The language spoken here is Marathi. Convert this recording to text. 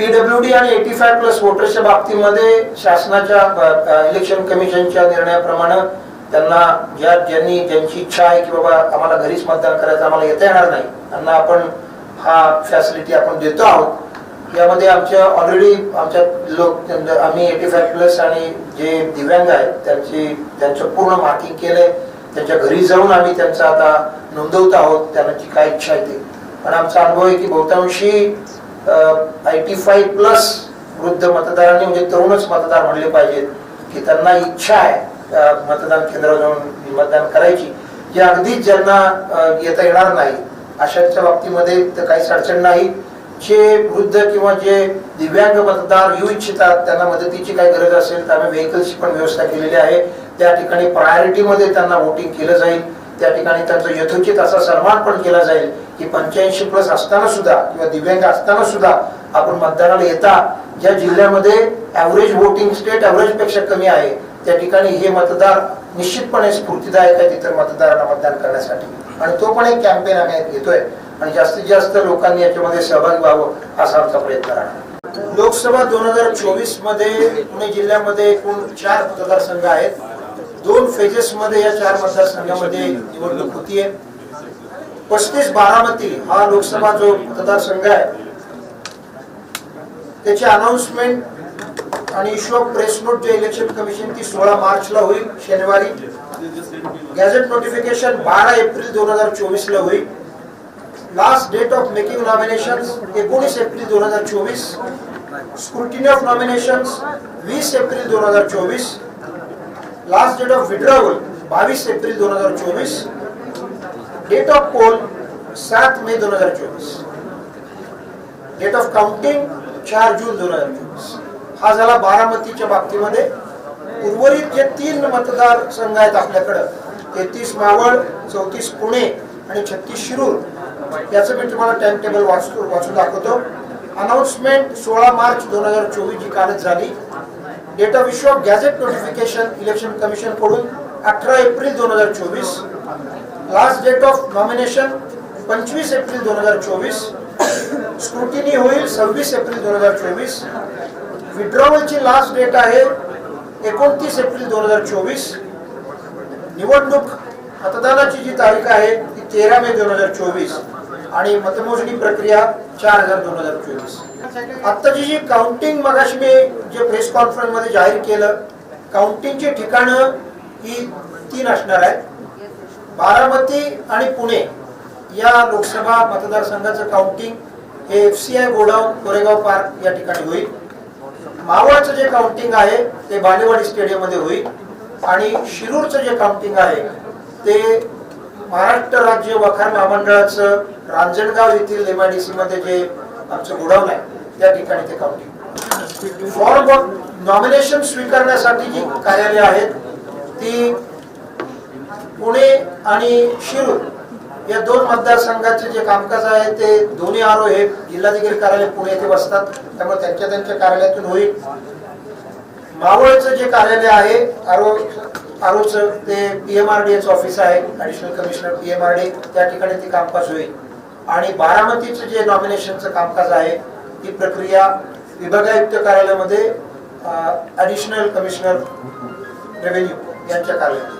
पीडब्ल्यूडी आणि एटी फाय प्लस वोटर्सच्या बाबतीमध्ये शासनाच्या इलेक्शन कमिशनच्या निर्णयाप्रमाणे त्यांना ज्या ज्यांनी ज्यांची इच्छा आहे की बाबा आम्हाला घरीच मतदान करायचं आम्हाला येता येणार नाही त्यांना आपण हा फॅसिलिटी आपण देतो आहोत. यामध्ये आमच्या ऑलरेडी आमच्या लोक आम्ही एटी फाय प्लस आणि जे दिव्यांग आहेत त्यांची त्यांचं पूर्ण मार्किंग केलंय त्यांच्या घरी जाऊन आम्ही त्यांचं आता नोंदवत आहोत त्यांची काय इच्छा आहे ती. पण आमचा अनुभव आहे की बहुतांशी आय टी फाय प्लस वृद्ध मतदारांनी म्हणजे तरुणच मतदार म्हणले पाहिजेत की त्यांना इच्छा आहे मतदान केंद्रावर जाऊन मतदान करायची जे अगदीच ज्यांना येता येणार नाही अशाच्या बाबतीमध्ये तर काहीच अडचण नाही. जे वृद्ध किंवा जे दिव्यांग मतदार येऊ इच्छितात त्यांना मदतीची काही गरज असेल तर आम्ही व्हेकल्सची पण व्यवस्था केलेली आहे. त्या ठिकाणी प्रायोरिटीमध्ये त्यांना वोटिंग केलं जाईल. त्या ठिकाणी त्यांचा यथोचित असा सन्मान पण केला जाईल की पंच्याऐंशी प्लस असताना सुद्धा किंवा दिव्यांग असताना सुद्धा आपण मतदानाला येता. ज्या जिल्ह्यामध्ये ऍव्हरेज वोटिंग स्टेट ऍव्हरेजपेक्षा कमी आहे त्या ठिकाणी हे मतदार निश्चितपणे स्फूर्तीदायक आहे तिथं मतदारांना मतदान करण्यासाठी. आणि तो पण एक कॅम्पेन आम्ही घेतोय. आणि जास्तीत जास्त लोकांनी याच्यामध्ये सहभागी व्हावं असा आमचा प्रयत्न राहणार लोकसभा दोन हजार चोवीसमध्ये पुणे जिल्ह्यामध्ये एकूण चार मतदारसंघ आहेत. दोन फेजेस मध्ये या चार मतदारसंघामध्ये निवडणूक होतीये. पस्तीस बारामती हा लोकसभा जो मतदारसंघ आहे त्याची अनाउन्समेंट आणि इश्यू ऑफ प्रेस नोट जे इलेक्शन कमिशन ती सोळा मार्चला होईल शनिवारी. गॅझेट नोटिफिकेशन बारा एप्रिल दोन हजार चोवीस ला होईल. Last date of making nomination एकोणीस एप्रिल दोन हजार चोवीस. स्क्रुटिनी ऑफ नॉमिनेशन वीस एप्रिल दोन हजार चोवीस. लास्ट डेट ऑफ विड्रॉवल बावीस एप्रिल दोन हजार चोवीस. डेट ऑफ पोल सात मे दोन हजार चोवीस. डेट ऑफ काउंटिंग चार जून दोन हजार चोवीस. हा झाला बारामतीच्या बाबतीमध्ये. उर्वरित जे तीन मतदार संघ आहेत आपल्याकडं तेहतीस मावळ चौतीस पुणे आणि छत्तीस शिरूर याचं मी तुम्हाला टाइम टेबल वाचतो वाचून दाखवतो. अनाउन्समेंट सोळा मार्च दोन हजार चोवीस जी कालच झाली. Date of issue of gazette notification election कमिशनकडून अठरा एप्रिल दोन हजार चोवीस. लास्ट डेट ऑफ नॉमिनेशन पंचवीस एप्रिल दोन हजार चोवीस. स्क्रुटिनी होईल सव्वीस एप्रिल दोन हजार चोवीस. विड्रॉवलची लास्ट डेट आहे एकोणतीस एप्रिल दोन हजार चोवीस. निवडणूक मतदानाची जी तारीख आहे ती तेरा मे दोन हजार चोवीस. आणि मतमोजणी प्रक्रिया चार हजार दोन हजार चोवीस. आत्ताची जी काउंटिंग मगाशी मी जे प्रेस कॉन्फरन्समध्ये जाहीर केलं काउंटिंगची ठिकाणं ही तीन असणार आहेत. बारामती आणि पुणे या लोकसभा मतदारसंघाचं काउंटिंग हे F C I godown Koregaon park या ठिकाणी होईल. मावळचं जे काउंटिंग आहे ते बालेवाडी स्टेडियममध्ये होईल. आणि शिरूरचं जे काउंटिंग आहे ते महाराष्ट्र राज्य वखार महामंडळाचं रांजणगाव येथील एमआयडीसी मध्ये जे आमचं गोडाऊन आहे त्या ठिकाणी ते काउंटिंग फॉर्म नॉमिनेशन स्वीकारण्यासाठी जी कार्यालय आहेत ती पुणे आणि शिरूर या दोन मतदारसंघाचे जे कामकाज आहे ते दोन्ही आरो हे जिल्हाधिकारी कार्यालय पुणे येथे बसतात. त्यामुळे त्यांच्या त्यांच्या कार्यालयातून होईल. मावळचं जे कार्यालय आहे आरो आरोचं ते पीएमआरडीएच ऑफिस आहे ऍडिशनल कमिशनर पीएमआरडी त्या ठिकाणी ते कामकाज होईल. आणि बारामतीचं जे नॉमिनेशनचं कामकाज आहे ती प्रक्रिया विभागायुक्त कार्यालयामध्ये ऍडिशनल कमिशनर रेव्हेन्यू यांच्या कार्यालयात.